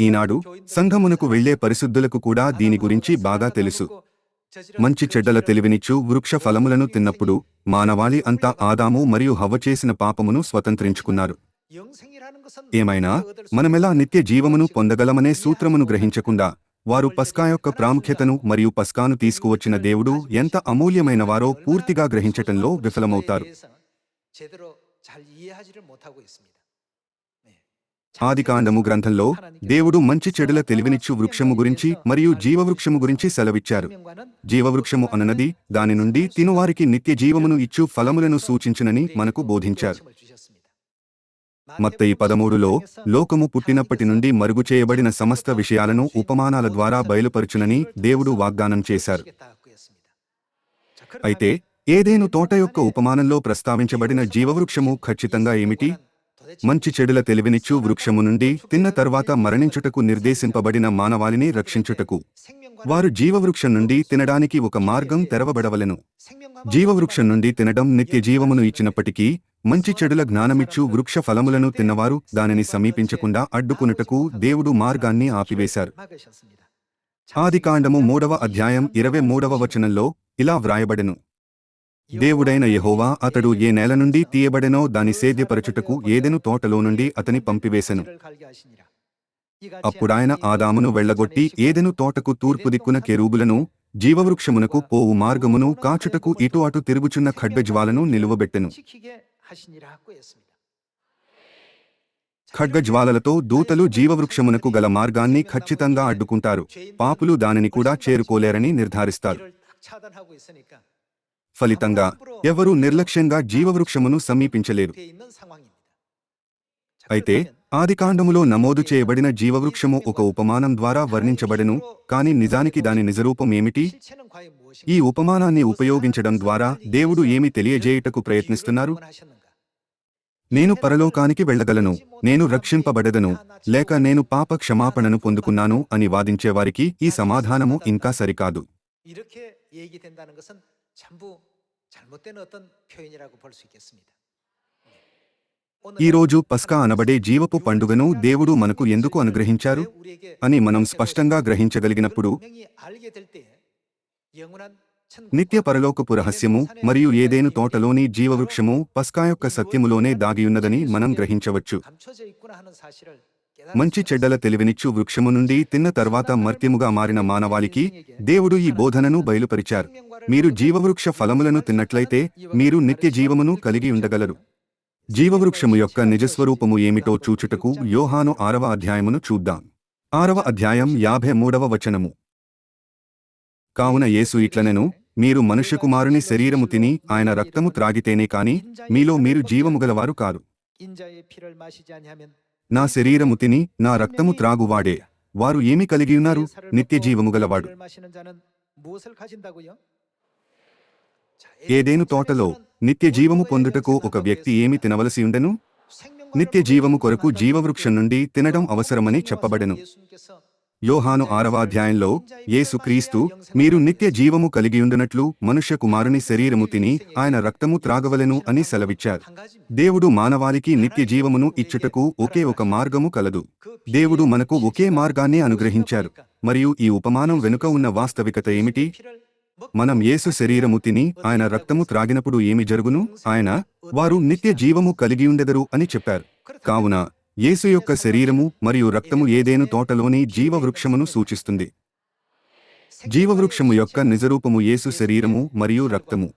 ఈనాడు సంఘమునకు వెళ్ళే పరిశుద్ధులకు కూడా దీని గురించి బాగా తెలుసు. మంచి చెడ్డల తెలివినిచ్చు వృక్ష ఫలములను తిన్నప్పుడు మానవాళి అంతా ఆదాము మరియు హవ్వ చేసిన పాపమును స్వతంత్రించుకున్నారు. ఏమైనా? మనమెలా నిత్య జీవమును పొందగలమనే సూత్రమును గ్రహించకుండా వారు పస్కా యొక్క ప్రాముఖ్యతను మరియు పస్కాను తీసుకువచ్చిన దేవుడు ఎంత అమూల్యమైనవారో పూర్తిగా గ్రహించటంలో విఫలమవుతారు. ఆదికాండము గ్రంథంలో దేవుడు మంచి చెడుల తెలివినిచ్చు వృక్షము గురించి మరియు జీవవృక్షము గురించి సెలవిచ్చారు. జీవవృక్షము అననది దాని నుండి తినువారికి నిత్య జీవమును ఇచ్చు ఫలములను సూచించునని మనకు బోధించారు. మత్తయి పదమూడులో లోకము పుట్టినప్పటి నుండి మరుగు చేయబడిన సమస్త విషయాలను ఉపమానాల ద్వారా బయలుపరుచునని దేవుడు వాగ్దానం చేశారు. అయితే ఏదేను తోట యొక్క ఉపమానంలో ప్రస్తావించబడిన జీవవృక్షము ఖచ్చితంగా ఏమిటి? మంచి చెడుల తెలివినిచ్చు వృక్షము నుండి తిన్న తర్వాత మరణించుటకు నిర్దేశింపబడిన మానవాళిని రక్షించుటకు. వారు జీవవృక్షం నుండి తినడానికి ఒక మార్గం తెరవబడవలెను. జీవవృక్షం నుండి తినడం నిత్య జీవమును ఇచ్చినప్పటికీ మంచి చెడుల జ్ఞానమిచ్చు వృక్ష ఫలములను తిన్నవారు దానిని సమీపించకుండా అడ్డుకునుటకు దేవుడు మార్గాన్ని ఆపివేశారు. ఆదికాండము మూడవ అధ్యాయం ఇరవై మూడవ వచనంలో ఇలా వ్రాయబడెను. దేవుడైన యెహోవా అతడు ఏ నేల నుండి తీయబడెనో దాని సేద్యపరచుటకు ఏదెను తోటలో నుండి అతని పంపివేశెను అప్పుడాయన ఆదామును వెళ్ళగొట్టి ఏదెను తోటకు తూర్పు దిక్కున కెరూబులను జీవవృక్షమునకు పోవు మార్గమును కాచుటకు ఇటు అటు తిరుగుచున్న ఖడ్గజ్వాలను నిలువబెట్టెను. ఖడ్గజ్వాలలతో దూతలు జీవవృక్షమునకు గల మార్గాన్ని ఖచ్చితంగా అడ్డుకుంటారు. పాపులు దానిని కూడా చేరుకోలేరని నిర్ధారిస్తారు. ఫలితంగా ఎవరూ నిర్లక్ష్యంగా జీవవృక్షమును సమీపించలేరు. అయితే ఆదికాండములో నమోదు చేయబడిన జీవవృక్షము ఒక ఉపమానం ద్వారా వర్ణించబడెను కాని నిజానికి దాని నిజరూపం ఏమిటి? ఈ ఉపమానాన్ని ఉపయోగించడం ద్వారా దేవుడు ఏమి తెలియజేయుటకు ప్రయత్నిస్తున్నారు? నేను పరలోకానికి వెళ్ళగలను నేను రక్షింపబడదను లేక నేను పాప క్షమాపణను పొందుకున్నాను అని వాదించేవారికి ఈ సమాధానము ఇంకా సరికాదు. 이렇게 얘기된다는 것은 전부 잘못된 어떤 표현이라고 볼 수 있겠습니다. ఈ రోజు పస్కా అనబడే జీవపు పండుగను దేవుడు మనకు ఎందుకు అనుగ్రహించారు అని మనం స్పష్టంగా గ్రహించగలిగినప్పుడు నిత్య పరలోకపు రహస్యము మరియు ఏదేను తోటలోని జీవవృక్షము పస్కా యొక్క సత్యములోనే దాగియున్నదని మనం గ్రహించవచ్చు మంచి చెడ్డల తెలివినిచ్చు వృక్షము నుండి తిన్న తర్వాత మర్త్యముగా మారిన మానవాళికి దేవుడు ఈ బోధనను బయలుపరిచారు. మీరు జీవవృక్ష ఫలములను తిన్నట్లయితే మీరు నిత్య జీవమును కలిగి ఉండగలరు. జీవవృక్షము యొక్క నిజస్వరూపము ఏమిటో చూచుటకు యోహాను ఆరవ అధ్యాయమును చూద్దాం. ఆరవ అధ్యాయం యాభై మూడవ వచనము. కావున యేసు ఇట్లనెను మీరు మనుష్యకుమారుని శరీరము తిని ఆయన రక్తము త్రాగితేనే కాని మీలో మీరు జీవము గలవారు కారు. నా శరీరము తిని నా రక్తము త్రాగువాడే. వారు ఏమి కలిగియున్నారు నిత్య జీవము గలవాడు ఏదేను తోటలో నిత్య జీవము పొందుటకు ఒక వ్యక్తి ఏమి తినవలసి ఉండను? నిత్య జీవము కొరకు జీవవృక్షం నుండి తినడం అవసరమని చెప్పబడను. యోహాను ఆరవాధ్యాయంలో యేసుక్రీస్తు మీరు నిత్య జీవము కలిగియుండునట్లు మనుష్య కుమారుని శరీరము తిని ఆయన రక్తము త్రాగవలెను అని సెలవిచ్చారు. దేవుడు మానవాళికి నిత్య జీవమును ఇచ్చుటకు ఒకే ఒక మార్గము కలదు. దేవుడు మనకు ఒకే మార్గాన్ని అనుగ్రహించారు. మరియు ఈ ఉపమానం వెనుక ఉన్న వాస్తవికత ఏమిటి? మనం యేసు శరీరము తిని ఆయన రక్తము త్రాగినప్పుడు ఏమి జరుగును? ఆయన వారు నిత్య జీవము కలిగియుండెదరు అని చెప్పారు. కావున యేసు యొక్క శరీరము మరియు రక్తము ఏదేను తోటలోని జీవవృక్షమును సూచిస్తుంది. జీవవృక్షము యొక్క నిజరూపము యేసు శరీరము మరియు రక్తము.